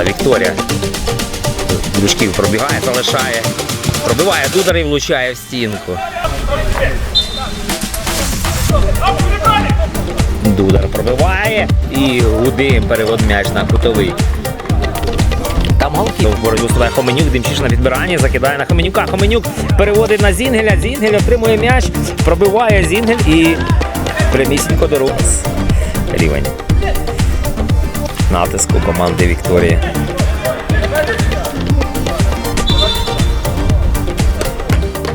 Вікторія. Дружків пробігає, залишає. Пробиває Дудар і влучає в стінку. Дудар пробиває і Гудим перевод м'яч на кутовий. Там голки в боротьбу вступає Хоменюк, Демчиш на підбиранні, закидає на Хоменюка. Хоменюк переводить на Зінгеля. Зінгель отримує м'яч, пробиває Зінгель і прямісінько до рук. Рівень натиску команди Вікторії.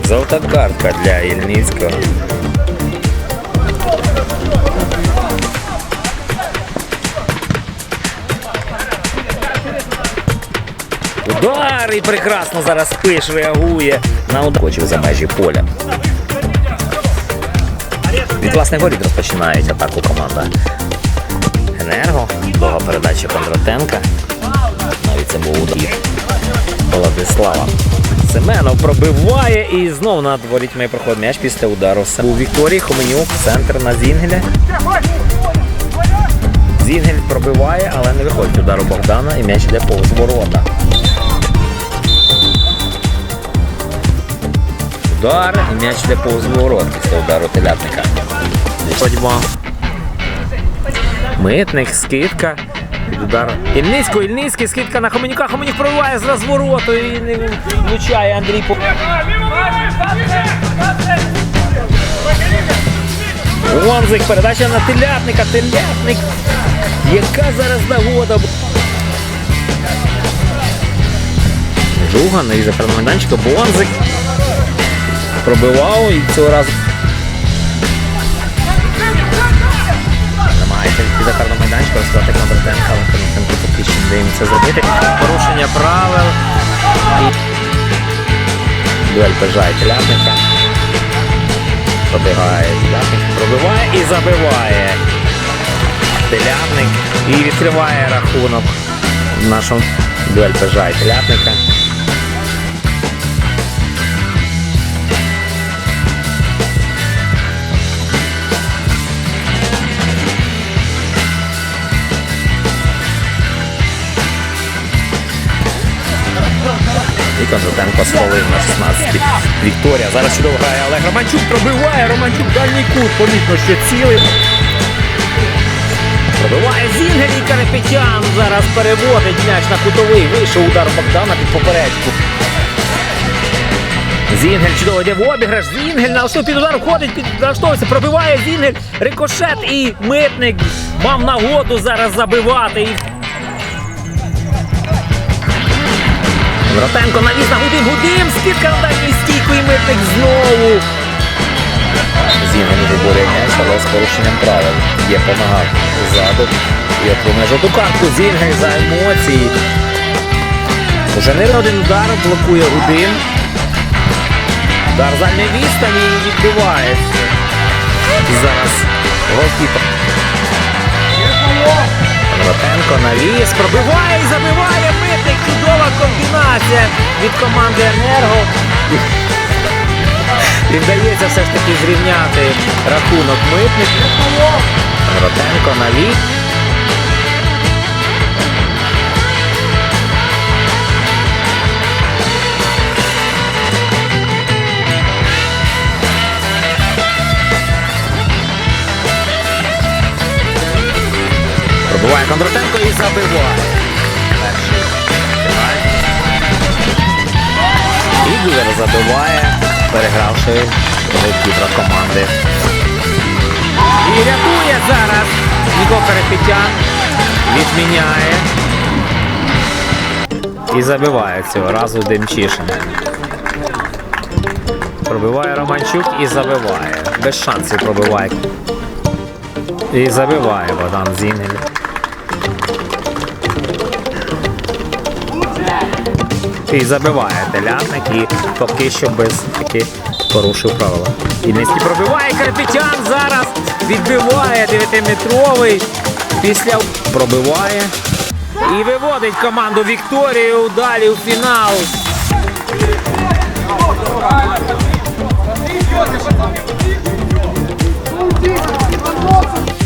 Золота картка для Ільницького. Удар і прекрасно зараз пиш реагує на удкочів за межі поля. Від власних воріт розпочинають атаку команда. Довга передача Кондратенка. Навіть це був удар. Владислава. Семенов пробиває і знов над ворітьми проходить м'яч після удару. У Вікторії Хоменюк, центр на Зінгеля. Зінгель пробиває, але не виходить удару Богдана і м'яч йде повз ворота. Удар і м'яч йде повз ворот після удару телятника. Ходьмо. Митник, скидка. Від удару. Ільницького, Ільницький, скидка на Хоменюка. Хоменюк пробиває з розвороту і не влучає Андрій. По- Вонзик, передача на телятника. Телятник. Яка зараз нагода? Жуган і за майданчика Бонзик пробивав і цього разу. Намагається йти майданчика, розказати Кондратенка, але поки що не дає це зробити. Порушення правил. Дуель бажає телятника. Пробігає телятник, пробиває і забиває. Телятник і відкриває рахунок в нашому дуель бажає телятника. І Кондратенко схвалив на 16 Вікторія. Зараз чудово грає Олег Романчук пробиває. Романчук дальній кут. Помітно, що цілий. Пробиває Зінгель і Карепетян. Зараз переводить м'яч на кутовий. Вийшов удар Богдана під поперечку. Зінгель чудово йде в обіграш. Зінгель на ось під удар входить, підлаштовується, пробиває Зінгель. Рикошет і митник мав нагоду зараз забивати. Ротенко навіс на Гудим, Гудим, скидка на дальній стійку і митник знову. Зінгель виборює м'яч, але з порушенням правил. Є помагав ззаду. І отримує жовту картку. Зінгель за емоції. Уже не один удар блокує Гудим. Удар з дальньої відстані і відбивається. Зараз голкіпер. Ротенко навіс, пробиває і забиває митник. Чудова комбінація від команди Енерго. І вдається все ж таки зрівняти рахунок митник. Ротенко навіс. Пробиває Кондратенко і забиває. І забиває, перегравши голкіпера команди. І рятує зараз. Ніко Карапетян відміняє. І забиває цього разу Демчишин. Пробиває Романчук і забиває. Без шансів пробиває. І забиває Богдан Зінгель. і забиває телятник і поки що без таки порушив правила. І Ільницький пробиває Карпітян зараз відбиває 9-метровий. Після пробиває і виводить команду Вікторію далі у фінал. Thank.